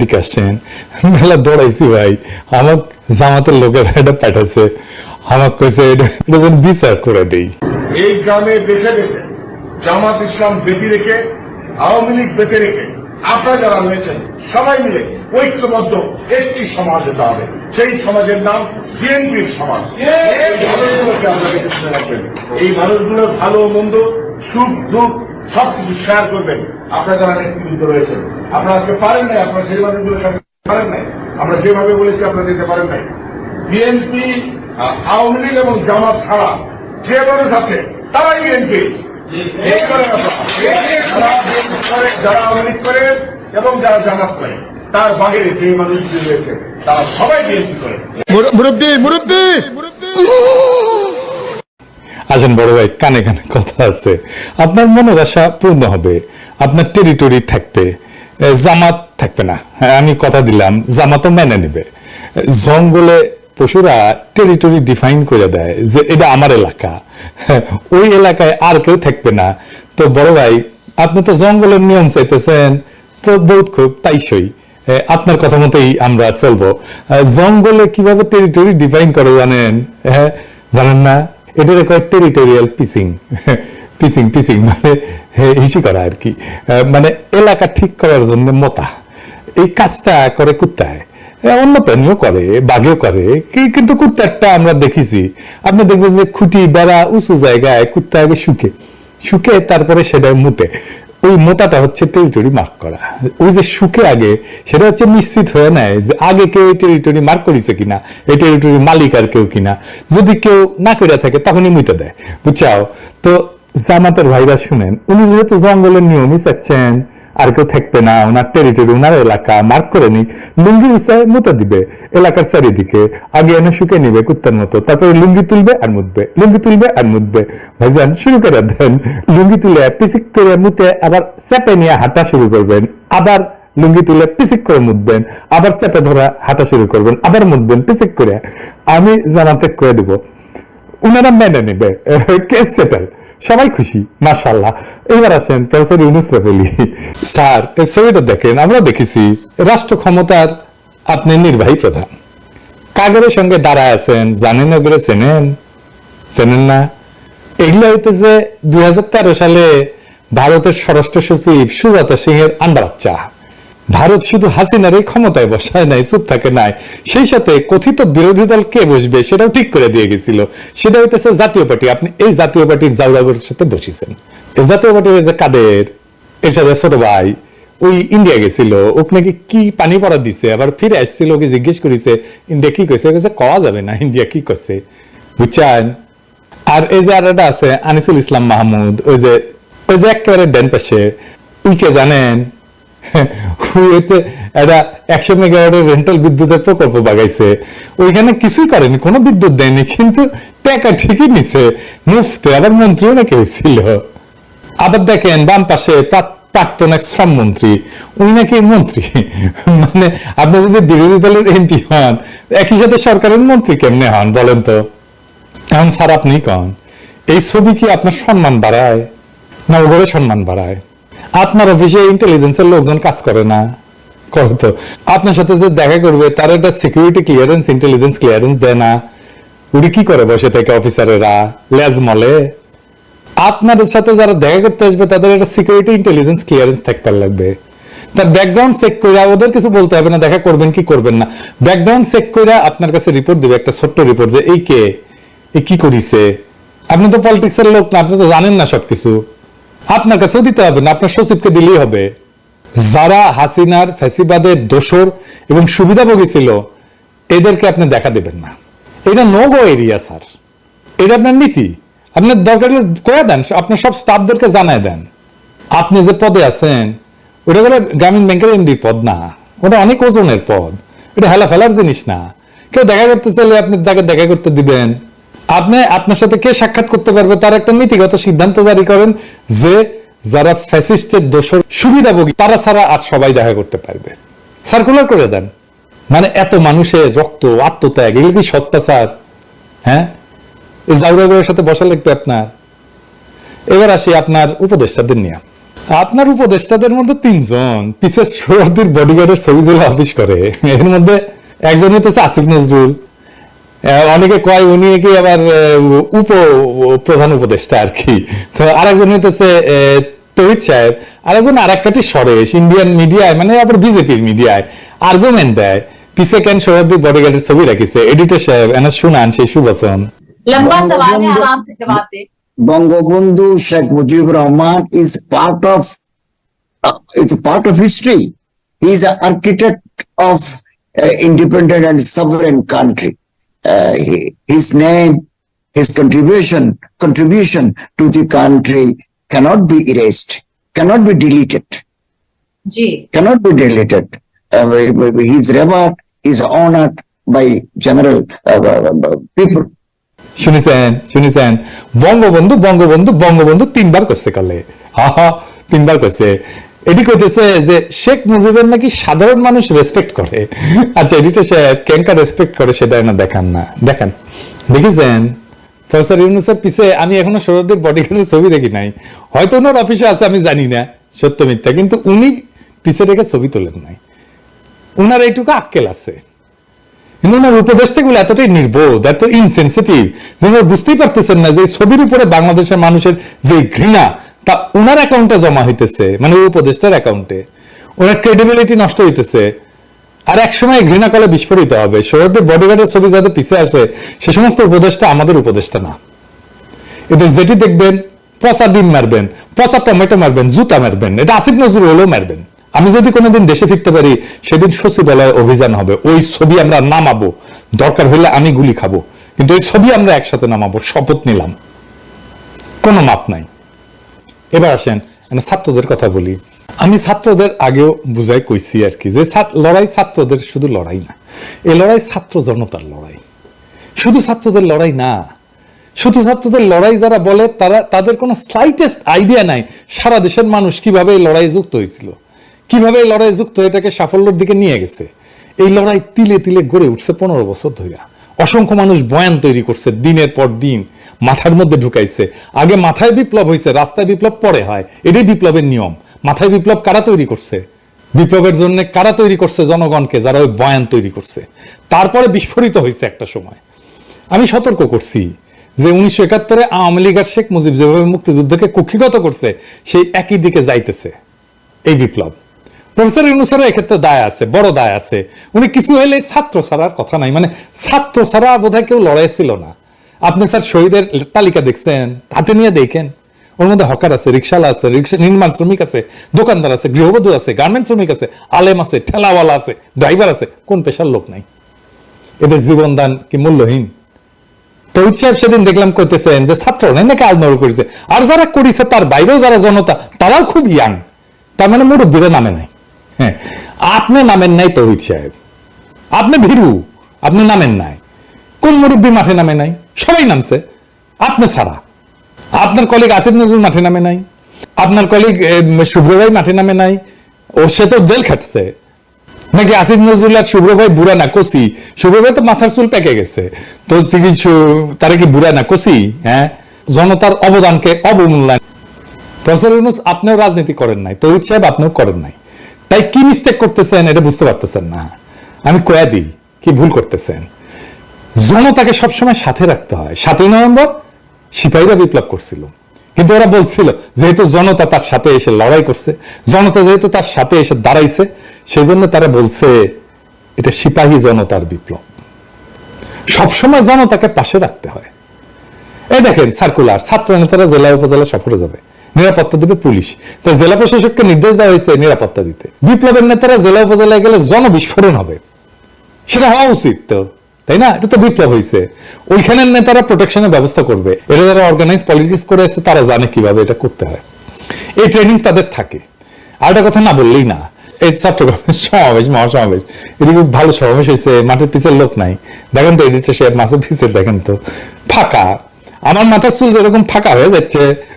দিকে আসছেন মেলা দৌড়াইছি ভাই। আমার জামাতের লোকের এটা পাঠাচ্ছে আমার কইছে, এটা বিচার করে দেই। এই গ্রামে বেছে বেছে জামাত ইসলাম বেঁধে রেখে, আওয়ামী লীগ বেঁধে রেখে, আপনারা যারা রয়েছেন, সবাই মিলে ঐক্যবদ্ধ একটি সমাজ হতে হবে সেই সমাজের নাম বিএনপির সমাজ। এই মানুষগুলোকে আপনাকে এই মানুষগুলোর ভালো, মন্দ, সুখ, দুঃখ সবকিছু শেয়ার করবেন। আপনারা যারা নেতৃবৃন্দ রয়েছেন আপনারা আজকে পারেন নাই আপনারা সেই মানুষগুলোর সাথে পারেন নাই আমরা যেভাবে বলেছি আপনারা যেতে পারেন নাই। বিএনপি আওয়ামী লীগ এবং জামাত ছাড়া যে মানুষ আছে তারাই বিএনপি যারা আওয়ামী লীগ করে এবং যারা জামাত করে তার বাহিরে যে মানুষগুলি রয়েছে তারা সবাই বিএনপি করে। মুরব্বী মুরব্বী! আসেন বড় ভাই কানে কানে কথা আছে। আপনার মনের আশা পূর্ণ হবে আপনার টেরিটরি থাকবে জামাত থাকবে না। হ্যাঁ, আমি কথা দিলাম জামাতও মেনে নেবে। জঙ্গলে পশুরা টেরিটরি ডিফাইন করে দেয় যে এটা আমার এলাকা। হ্যাঁ, ওই এলাকায় আর কেউ থাকবে না। তো বড় ভাই আপনি তো জঙ্গলের নিয়ম চাইতেছেন তো বহুত খুব তাইসই আপনার কথা মতোই আমরা চলবো। জঙ্গলে কীভাবে টেরিটরি ডিফাইন করে জানেন? হ্যাঁ জানেন না? এটা কয় টেরিটোরিয়াল পিসিং পিসিং পিসিং মানে হিসি করা আর কি। মানে এলাকা ঠিক করার জন্য মোতা। এই কাজটা করে কুত্তায়। অন্য প্রাণীও করে, বাঘেও করে কিন্তু কুত্তারটা আমরা দেখেছি। আপনি দেখবেন যে খুঁটি বেড়া উঁচু জায়গায় কুত্তা আগে শুকে। শুকে তারপরে সেটা মুতে। ওই মোতাটা হচ্ছে টেরিটরি মার্ক করা। ওই যে সুখে আগে, সেটা হচ্ছে নিশ্চিত হয়ে নেয় যে আগে কেউ এই টেরিটরি মার্ক করেছে কিনা, এই টেরিটরি মালিক আর কেউ কিনা। যদি কেউ না করে থাকে, তখনই মুইটা দেয়। বুঝছাও? তো জামাতের ভাইরা শুনেন, উনি যেহেতু জঙ্গলের নিয়মই চাচ্ছেন আর কেউ থাকবে না, ওনার টেরিটরি ওনার এলাকা মার্ক করে নিক, লুঙ্গি উৎসাহে মুতে দিবে, এলাকার চারিদিকে, আগে এনে শুকে নিবে কুত্তার মতো, তারপরে লুঙ্গি তুলবে আর মুতবে, লুঙ্গি তুলবে আর মুতবে। ভাইজান, শুরু করে দেন, লুঙ্গি তুলে পিচিক করে মুতে, আবার চেপে নিয়ে হাঁটা শুরু করবেন, আবার লুঙ্গি তুলে পিচিক করে মুতবেন, আবার চেপে ধরা হাঁটা শুরু করবেন, আবার মুতবেন পিচিক করে। আমি জানাতে করে দিব, উনারা মেনে নেবে, কেস সেটেল। সবাই খুশি মার্শাল্লাহ এবার আসেন প্রফেসর ইউনুসরা বলি স্যার এই ছবিটা দেখেন, আমরা দেখেছি রাষ্ট্র ক্ষমতার আপনি নির্বাহী প্রধান। কাগরের সঙ্গে দাঁড়ায় আছেন, জানেন ওগুলো চেনেন? চেনেন না? এগুলো হইতেছে দুই হাজার তেরো সালে ভারতের স্বরাষ্ট্র সচিব সুজাতা সিং এর আন্ডা বাচ্চা ভারত শুধু হাসিনার এই ক্ষমতায় বসায় নাই, চুপ থাকে নাই। সেই সাথে কথিত বিরোধী দল কে বসবে সেটাও ঠিক করে দিয়ে গেছিল। সেটা হইতেছে জাতীয় পার্টি। আপনি এই জাতীয় পার্টির জাউরাগুর সাথে বসেছেন। এই জাতীয় পার্টির যে কাদের? এর সাথে ছোট ভাই, ওই ইন্ডিয়া গেছিল। ওকে নাকি কি পানি পড়া দিছে? আবার ফিরে আসছিল, ওকে জিজ্ঞেস করেছে, ইন্ডিয়া কি কইছে? কইছে, কওয়া যাবে না, ইন্ডিয়া কি করছে বুঝছেন? আর এই যে আর একটা আছে, আনিসুল ইসলাম মাহমুদ, ওই যে ওই যে একেবারে ডেন পাশে। উইকে জানেন হচ্ছে একটা একশো মেগাওয়াটের রেন্টাল বিদ্যুতের প্রকল্প বাগাইছে। ওইখানে কিছুই করেনি, কোনো বিদ্যুৎ দেয়নি, কিন্তু টাকা ঠিকই নিছে। মুফতে আবার মন্ত্রীও নাকি হয়েছিল আবার দেখেন, বাম পাশে প্রাক্তন এক শ্রমমন্ত্রী উনি নাকি মন্ত্রী। মানে আপনি যদি বিরোধী দলের এমপি হন, একই সাথে সরকারের মন্ত্রী কেমনে হন বলেন তো? এখন স্যার আপনি কন, এই ছবি কি আপনার সম্মান বাড়ায়, না ওগুলো সম্মান বাড়ায়? আপনার অফিসে ইন্টেলিজেন্সের লোকজন কাজ করে না। করে তো। আপনার সাথে যে দেখা করবে, তার একটা সিকিউরিটি ক্লিয়ারেন্স ইন্টেলিজেন্স ক্লিয়ারেন্স দেয় না। উনি কি করে বসে থেকে অফিসারেরা লেজ মলে। আপনাদের সাথে যারা দেখা করতে আসবে, তাদের একটা সিকিউরিটি ইন্টেলিজেন্স ক্লিয়ারেন্স থাকতে লাগবে। তার ব্যাকগ্রাউন্ড চেক করে ওদের কিছু বলতে হবে না, দেখা করবেন কি করবেন না। ব্যাকগ্রাউন্ড চেক করে আপনার কাছে রিপোর্ট দিবে, একটা ছোট্ট রিপোর্ট যে, এই কে? এ কি করিছে? আপনি তো পলিটিক্সের লোক না, আপনি তো জানেন না সবকিছু। আপনার কাছেও দিতে হবে না, আপনার সচিবকে দিলেই হবে। যারা হাসিনার ফ্যাসিবাদের দোসর এবং সুবিধাভোগী ছিল, এদেরকে আপনি দেখা দেবেন না। এটা নো গো এরিয়া, স্যার। এটা আপনার নীতি। আপনার দরকার করে দেন, আপনার সব স্টাফদেরকে জানায় দেন। আপনি যে পদে আছেন, ওটা করে গ্রামীণ ব্যাংকের এমডি পদ না। ওটা অনেক ওজনের পদ। এটা হেলা ফেলার জিনিস না। কেউ দেখা করতে চাইলে আপনি তাকে দেখা করতে দিবেন। আপনি, আপনার সাথে কে সাক্ষাৎ করতে পারবে তার একটা নীতিগত সিদ্ধান্ত জারি করেন যে যারা ফ্যাসিস্টের দোষর, সুবিধাভোগী, তারা ছাড়া আর সবাই দেখা করতে পারবে। সার্কুলার করে দেন। মানে এত মানুষের রক্ত, আত্মত্যাগ, এগুলো কি সস্তা স্যার? হ্যাঁ? এই জাউরাগুলোর সাথে বসা লাগবে আপনার। এবার আসি আপনার উপদেষ্টাদের নিয়ে। আপনার উপদেষ্টাদের মধ্যে তিনজন পিসের সোহরাদ্দির বডিগার্ডের ছবি অফিস করে। এর মধ্যে একজন হচ্ছে আসিফ নজরুল। অনেকে কয় উনি নাকি আবার উপ প্রধান উপদেষ্টা আর কি। তো আরেকজন হইতেছে তহিদ সাহেব আরেকজন আর এক কাটি সরেশ ইন্ডিয়ান মিডিয়ায় মানে আবার বিজেপির মিডিয়ায় আর্গুমেন্ট দেয়। পিছে ক্যান সোহাদি বডিগার্ডের ছবি রাখিছে? এডিটর সাহেব এনার শুনান সেই সুবাসন। Bangabandhu Sheikh Mujibur Rahman is part of it's part of history he is architect of independent and sovereign country uh. Uh, his name, his contribution, contribution to the country cannot be erased, cannot be deleted, जी cannot be deleted. Uh, his reward is honored by general uh, uh, people. শুনেছেন শুনেছেন বঙ্গবন্ধু বঙ্গবন্ধু বঙ্গবন্ধু তিনবার করছে কালে আহা তিনবার করছে এটি কইতেছে যে শেখ মুজিবের নাকি সাধারণ মানুষ রেসপেক্ট করে। আচ্ছা এডিটা সাহেব কেঙ্কা রেসপেক্ট করে, সেটা না দেখান না। দেখেন। দেখেছেন? প্রফেসর ইউনুসের পিছে আমি এখনও সৌরদের বডিগার্ডের ছবি দেখি নাই। হয়তো ওনার অফিসে আছে, আমি জানি না। সত্য মিথ্যা। কিন্তু উনি পিছে রেখে ছবি তোলেন নাই। উনার এইটুকু আক্কেল আছে। কিন্তু ওনার উপদেষ্টাগুলো এতটাই নির্বোধ, এত ইনসেন্সিটিভ যে ওনারা বুঝতেই পারতেছেন না যে ছবির উপরে বাংলাদেশের মানুষের যে ঘৃণা তা ওনার অ্যাকাউন্টে জমা হইতেছে মানে ওই উপদেষ্টার অ্যাকাউন্টে ওনার ক্রেডিবিলিটি নষ্ট হইতেছে। আর এক সময় ঘৃণা কলে বিস্ফোরিত হবে। সৌরদের বডিগার্ডের ছবি যাতে পিছে আসে, সে সমস্ত উপদেষ্টা আমাদের উপদেষ্টা না। এদের যেটি দেখবেন, পচা ডিম মারবেন, পচা টমেটো মারবেন, জুতা মারবেন, এটা আসিফ নজরুল হলেও মারবেন। আমি যদি কোনোদিন দেশে ফিরতে পারি, সেদিন সচিবালয় অভিযান হবে। ওই ছবি আমরা নামাবো। দরকার হলে আমি গুলি খাব। কিন্তু ওই ছবি আমরা একসাথে নামাবো, শপথ নিলাম। কোনো মাপ নাই। এবার আসেন মানে ছাত্রদের কথা বলি। আমি ছাত্রদের আগেও বুঝাই কইছি আর কি, যে লড়াই ছাত্রদের শুধু লড়াই না। এই লড়াই ছাত্র জনতার লড়াই। শুধু ছাত্রদের লড়াই না, শুধু ছাত্রদের লড়াই যারা বলে, তারা, তাদের কোনো স্লাইটেস্ট আইডিয়া নাই সারা দেশের মানুষ কীভাবে এই লড়াই যুক্ত হয়েছিল। কীভাবে এই লড়াই যুক্ত হয়ে এটাকে সাফল্যের দিকে নিয়ে গেছে। এই লড়াই তিলে তিলে গড়ে উঠছে পনেরো বছর ধরে অসংখ্য মানুষ বয়ান তৈরি করছে দিনের পর দিন। মাথার মধ্যে ঢুকাইছে। আগে মাথায় বিপ্লব হয়েছে রাস্তায় বিপ্লব পরে হয়। এটাই বিপ্লবের নিয়ম। মাথায় বিপ্লব কারা তৈরি করছে? বিপ্লবের জন্য কারা তৈরি করছে জনগণকে, যারা ওই বয়ান তৈরি করছে? তারপরে বিস্ফোরিত হয়েছে একটা সময়। আমি সতর্ক করছি যে উনিশশো একাত্তরে আওয়ামী লীগ আর শেখ মুজিব যেভাবে মুক্তিযুদ্ধকে কুক্ষিগত করছে, সেই একই দিকে যাইতেছে এই বিপ্লব। প্রফেসর ইউনুসের এক্ষেত্রে দায় আছে, বড় দায় আছে। উনি কিছু হলে ছাত্র ছাড়ার কথা নাই মানে ছাত্র ছাড়া বোধহয় কেউ লড়াই ছিল না। আপনি স্যার শহীদের তালিকা দেখছেন? হাতে নিয়ে দেখেন। ওর মধ্যে হকার আছে রিক্সাওয়ালা আছে রিক্সা নির্মাণ শ্রমিক আছে, দোকানদার আছে, গৃহবধূ আছে গার্মেন্ট শ্রমিক আছে, আলেম আছে, ঠেলাওয়ালা আছে ড্রাইভার আছে, কোন পেশার লোক নাই। এদের জীবনদান কি মূল্যহীন? তহিদ সাহেব সেদিন দেখলাম করতেছেন যে ছাত্র নাকি আলনর করেছে। আর যারা করেছে তার বাইরেও যারা জনতা, তারাও খুব ইয়াং তার মানে মুরব্বীরা নামে নাই। হ্যাঁ আপনি নামেন নাই তহিদ সাহেব। আপনি ভীরু, আপনি নামেন নাই। কোন মুরব্বী মাঠে নামে নাই? সবাই নামছে। আপনি ছাড়া। আপনার কলিগ আসিফ নজরুল মাঠে নামে নাই। আপনার কলিগ শুভ্র ভাই মাঠে নামে নাই। ও, সে তো জেল খাটছে। নাকি আসিফ নজরুল আর শুভ্র ভাই বুড়া না কষি শুভ্র ভাই তো মাথার চুল পেকে গেছে। তো কি সু- তারা কি বুড়া না কষি হ্যাঁ? জনতার অবদানকে অবমূল্যায়ন। প্রফেসর ইউনুস, আপনিও রাজনীতি করেন নাই। তহিদ সাহেব, আপনিও করেন নাই। তাই কি মিস্টেক করতেছেন, এটা বুঝতে পারতেছেন না। আমি কয়া দিই, কি ভুল করতেছেন? জনতাকে সবসময় সাথে রাখতে হয়। সাতই নভেম্বর সিপাহীরা বিপ্লব করছিল। কিন্তু ওরা বলছিল, যেহেতু জনতা তার সাথে এসে লড়াই করছে, জনতা যেহেতু তার সাথে এসে দাঁড়াইছে সেই জন্য তারা বলছে, এটা সিপাহী জনতার বিপ্লব। সবসময় জনতাকে পাশে রাখতে হয়। এই দেখেন, সার্কুলার ছাত্র নেতারা জেলা উপজেলা সফরে যাবে। নিরাপত্তা দিবে পুলিশ। তো জেলা প্রশাসককে নির্দেশ দেওয়া হয়েছে নিরাপত্তা দিতে। বিপ্লবের নেতারা জেলা উপজেলায় গেলে জনবিস্ফোরণ হবে। সেটা হওয়া উচিত তো। তাই না? এটা তো বিপ্লব হয়েছে ওইখানের নেতারা প্রোটেকশনের ব্যবস্থা করবে। এটা যারা অর্গানাইজ পলিটিক্স করে এসে তারা জানে কীভাবে এটা করতে হয়। এই ট্রেনিং তাদের থাকে। আর একটা কথা না বললেই না। এই চট্টগ্রামের সমাবেশ, মহাসমাবেশ, এটি খুব ভালো সমাবেশ হয়েছে মাঠের পিছের লোক নাই। দেখেন তো এডিটর সে মাছের পিছের, দেখেন তো। ফাঁকা। আমার মাথার চুল যেরকম ফাঁকা হয়ে যাচ্ছে